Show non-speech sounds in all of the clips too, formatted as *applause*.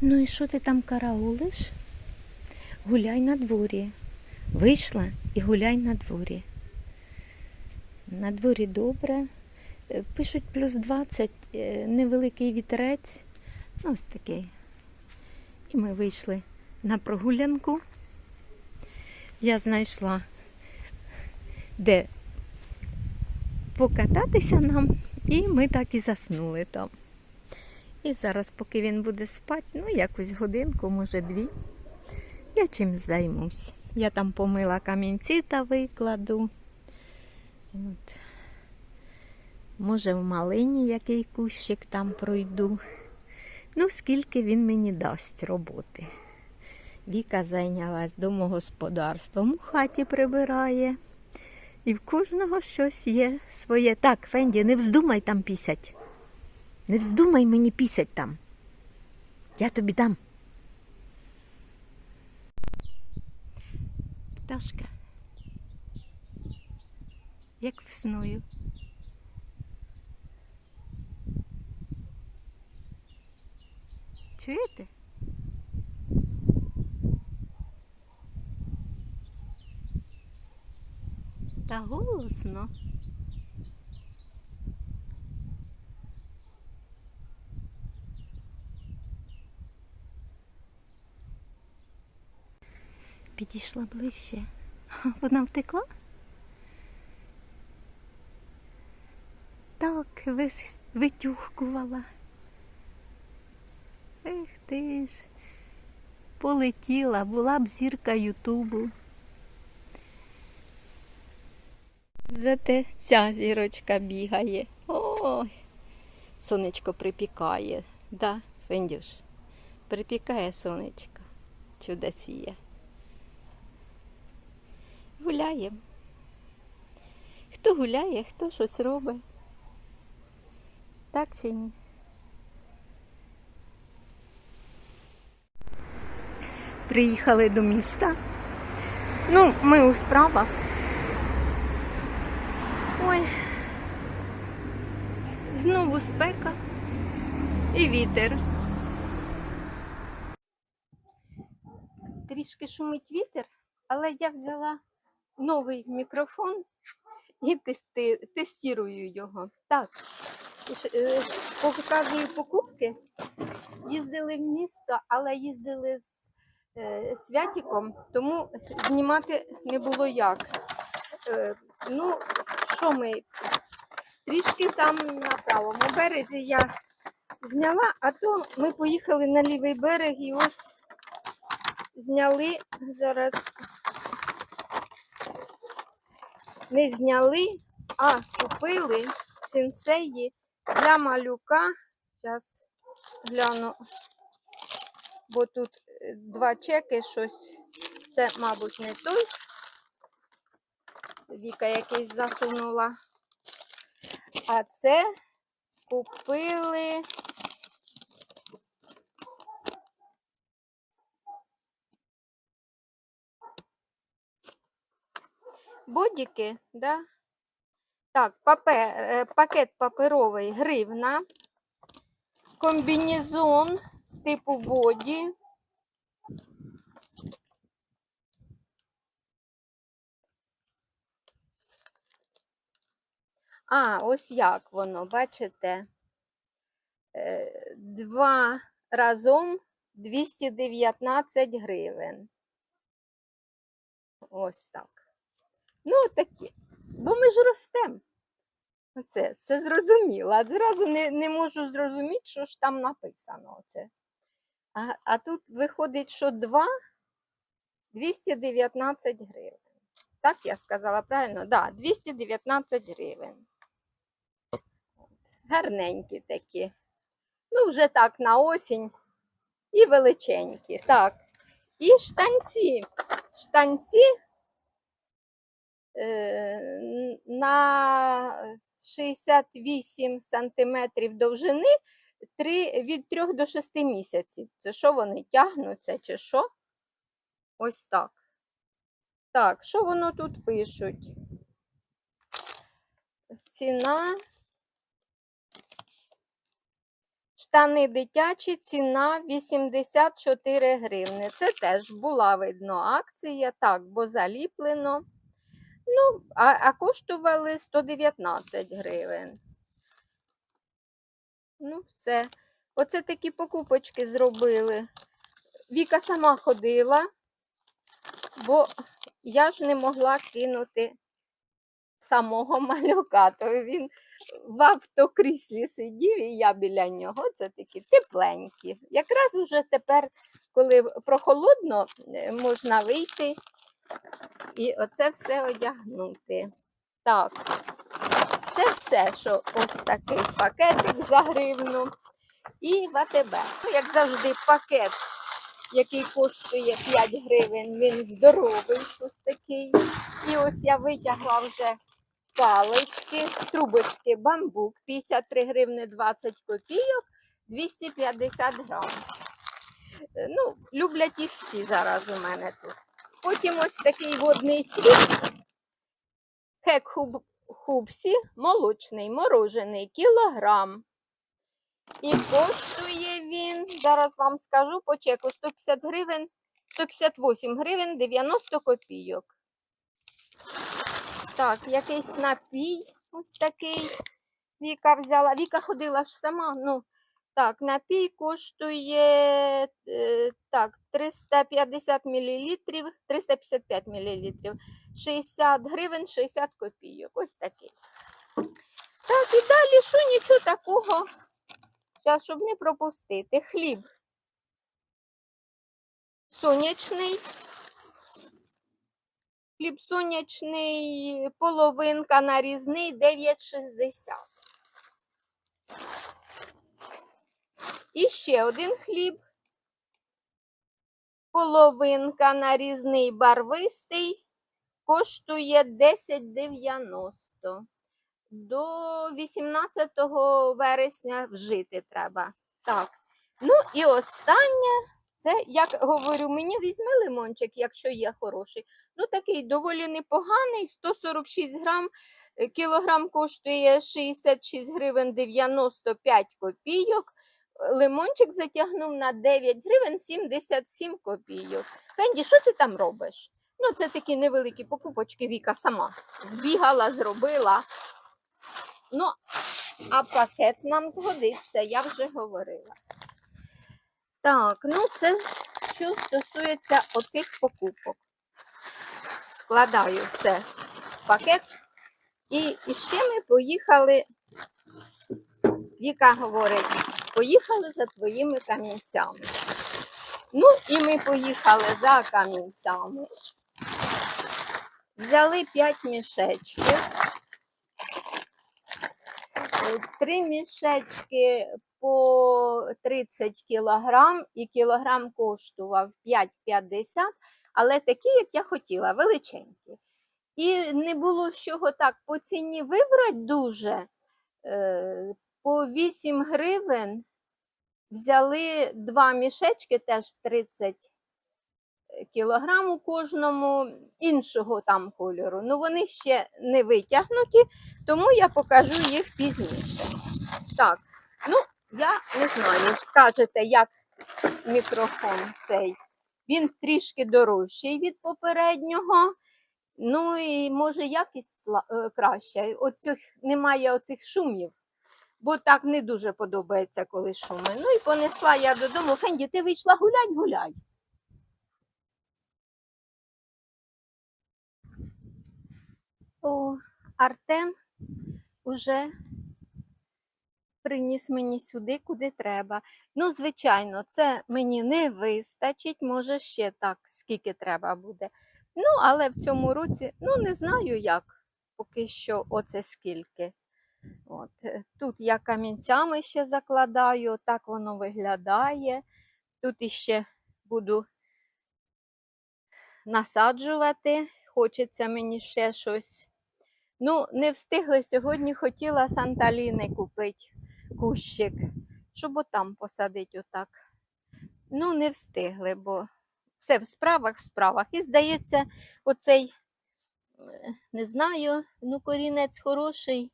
Ну і що ти там караулиш? Гуляй на дворі. Вийшла і гуляй на дворі. На дворі добре. Е, Пишуть плюс 20, е, невеликий вітерець. Ну, ось такий. І ми вийшли на прогулянку. Я знайшла, де покататися нам, і ми так і заснули там. І зараз, поки він буде спати, ну якусь годинку, може дві, я чимсь займусь. Я там помила камінці та викладу. От. Може, в малині який кущик там пройду. Ну, скільки він мені дасть роботи. Віка зайнялась домогосподарством, у хаті прибирає. І в кожного щось є своє. Так, Фенді, не вздумай там пісять. Не вздумай мені пісять там. Я тобі дам. Пташка. Як весною. Чуєте? Та голосно. Підійшла ближче. *laughs* Вона втекла? Так, витюхкувала. Ех ти ж, полетіла, була б зірка Ютубу. Зате ця зірочка бігає. Ой, сонечко припікає. Да, Фендюш? Припікає сонечко. Чудосіє. Гуляємо. Хто гуляє, хто щось робить. Так чи ні? Приїхали до міста. Ну, ми у справах. Ой. Знову спека і вітер. Трішки шумить вітер, але я взяла новий мікрофон і тести, його. Так, е, показую покупки. Їздили в місто, але їздили з е, Святіком, тому знімати не було як. Е, ну, що ми? Трішки там на правому березі я зняла, а то ми поїхали на лівий берег і ось зняли зараз. Не зняли, а купили сенсеї для малюка. Зараз гляну, бо тут е, два чеки, щось. Це, мабуть, не той. Віка якийсь засунула. А це купили. Бодіки, да? Так, папер, е, пакет паперовий гривна, комбінезон типу боді. А, ось як воно, бачите? Е, Два разом 219 гривень. Ось так. Ну, такі. Бо ми ж ростемо. Оце, це зрозуміло. Зразу не, не можу зрозуміти, що ж там написано. Оце. А, а тут виходить, що 2 219 гривень. Так я сказала правильно? Так, да, 219 гривень. Гарненькі такі. Ну, вже так на осінь. І величенькі. Так. І штанці. Штанці на 68 сантиметрів довжини 3, від 3 до 6 місяців. Це що вони тягнуться чи що? Ось так. Так, що воно тут пишуть? Ціна Штани дитячі, ціна 84 гривни. Це теж була видно акція, так, бо заліплено. Ну, а, а коштували 119 гривень. Ну, все. Оце такі покупочки зробили. Віка сама ходила, бо я ж не могла кинути самого малюка. То він в автокріслі сидів, і я біля нього. Це такі тепленькі. Якраз уже тепер, коли прохолодно, е, можна вийти і оце все одягнути. Так, це все, що ось такий пакетик за гривну. І в. Ну, як завжди, пакет, який коштує 5 гривень, він здоровий, ось такий. І ось я витягла вже палички, трубочки, бамбук, 53 гривни 20 копійок, 250 грам. Е, Ну, люблять їх всі зараз у мене тут. Потім ось такий водний світ. Хек хуб, хубсі, молочний, морожений, кілограм. І коштує він, зараз вам скажу по чеку, 150 гривень, 158 гривень 90 копійок. Так, якийсь напій ось такий. Віка взяла. Віка ходила ж сама. Ну, так, напій коштує е, так, 350 мл, 355 мл, 60 гривень 60 копійок. Ось такий. Так, і далі, що нічого такого. Зараз, щоб не пропустити. Хліб сонячний. Хліб сонячний, половинка нарізний 9,60. І ще один хліб. Половинка нарізний барвистий коштує 10,90. До 18 вересня вжити треба. Так. Ну і останнє, це, як говорю, мені візьми лимончик, якщо є хороший. Ну, такий доволі непоганий, 146 грам. Е, Кілограм коштує 66 гривень 95 копійок. Лимончик затягнув на 9 гривень 77 копійок. Фенді, що ти там робиш? Ну, це такі невеликі покупочки Віка сама збігала, зробила. Ну, а пакет нам згодиться, я вже говорила. Так, ну це що стосується оцих покупок. Складаю все в пакет. І, і ще ми поїхали. Віка говорить, поїхали за твоїми камінцями. Ну, і ми поїхали за камінцями. Взяли 5 мішечків. Е, Три мішечки по 30 кілограм, і кілограм коштував 5,50, але такі, як я хотіла, величенькі. І не було з чого так по ціні вибрати дуже. Е, По 8 гривень взяли два мішечки, теж 30 кілограм у кожному іншого там кольору. Ну вони ще не витягнуті, тому я покажу їх пізніше. Так, ну я не знаю, скажете, як мікрофон цей. Він трішки дорожчий від попереднього. Ну і може якість е, краща. Оцих немає оцих шумів, бо так не дуже подобається, коли шуми. Ну і понесла я додому. Фенді, ти вийшла гулять, гуляй. О, Артем уже приніс мені сюди, куди треба. Ну, звичайно, це мені не вистачить, може ще так, скільки треба буде. Ну, але в цьому році, ну, не знаю як, поки що оце скільки. От. е, Тут я камінцями ще закладаю, так воно виглядає. Тут іще буду насаджувати. Хочеться мені ще щось. Ну, не встигли сьогодні, хотіла Санталіни купити кущик, щоб отам посадити отак. Ну, не встигли, бо все в справах, в справах. І здається, оцей, е, не знаю, ну, корінець хороший,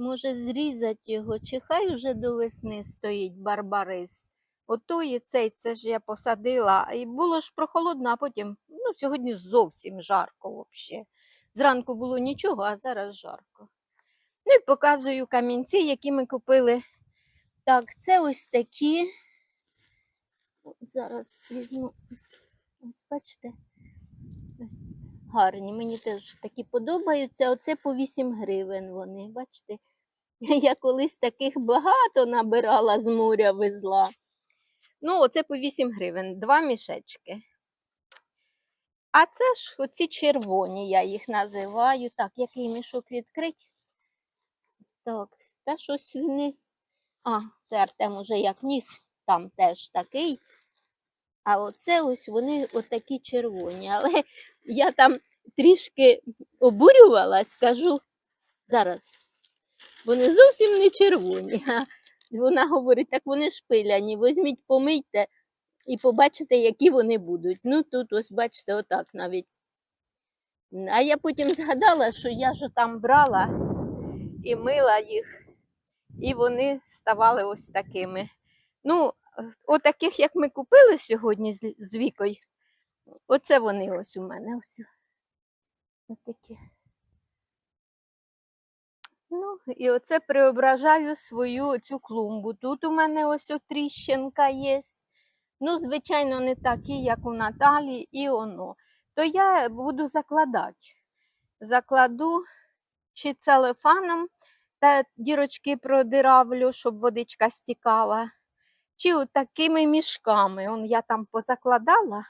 Може, зрізати його, чи хай уже до весни стоїть барбарис. Ото і цей, це ж я посадила, і було ж прохолодно, а потім, ну, сьогодні зовсім жарко взагалі. Зранку було нічого, а зараз жарко. Ну і показую камінці, які ми купили. Так, це ось такі. От зараз візьму. Ось бачите. Ось гарні. Мені теж такі подобаються. Оце по 8 гривень вони. Бачите? *laughs* Я колись таких багато набирала з моря везла. Ну, оце по 8 гривень, два мішечки. А це ж оці червоні, я їх називаю. Так, який мішок відкрить? Так, та щось вони. А, це Артем уже як ніс, там теж такий. А оце ось вони отакі червоні. *laughs* Але я там трішки обурювалась, кажу зараз. Вони зовсім не червоні. Вона говорить, так вони ж пиляні, візьміть, помийте і побачите, які вони будуть. Ну тут ось бачите, отак навіть. А я потім згадала, що я ж там брала і мила їх, і вони ставали ось такими. Ну, отаких, як ми купили сьогодні з, з вікою, оце вони ось у мене. Ось. Отакі. Ну, і оце преображаю свою цю клумбу. Тут у мене ось тріщинка є. Ну, звичайно, не такі, як у Наталі, і воно. То я буду закладати. Закладу чи целефаном та дірочки продиравлю, щоб водичка стікала, чи от такими мішками. Он я там позакладала,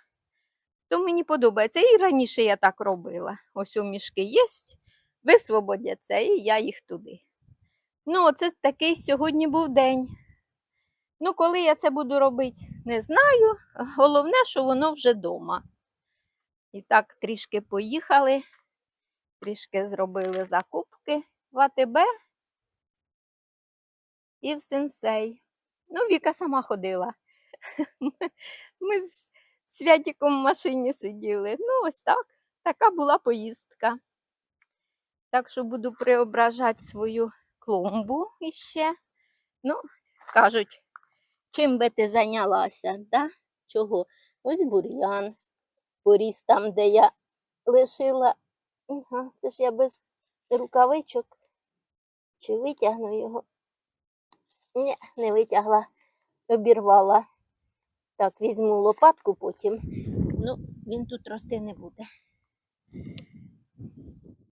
то мені подобається. І раніше я так робила. Ось у мішки є, висвободяться, і я їх туди. Ну, оце такий сьогодні був день. Ну, коли я це буду робити, не знаю. Головне, що воно вже вдома. І так трішки поїхали, трішки зробили закупки в АТБ і в сенсей. Ну, Віка сама ходила. *laughs* Ми з Святіком в машині сиділи. Ну, ось так. Така була поїздка. Так що буду преображати свою клумбу іще. Ну, кажуть, чим би ти зайнялася, да? Чого? Ось бур'ян поріс там, де я лишила. Ага, це ж я без рукавичок. Чи витягну його? Ні, не витягла, обірвала. Так, візьму лопатку потім. Ну, він тут рости не буде.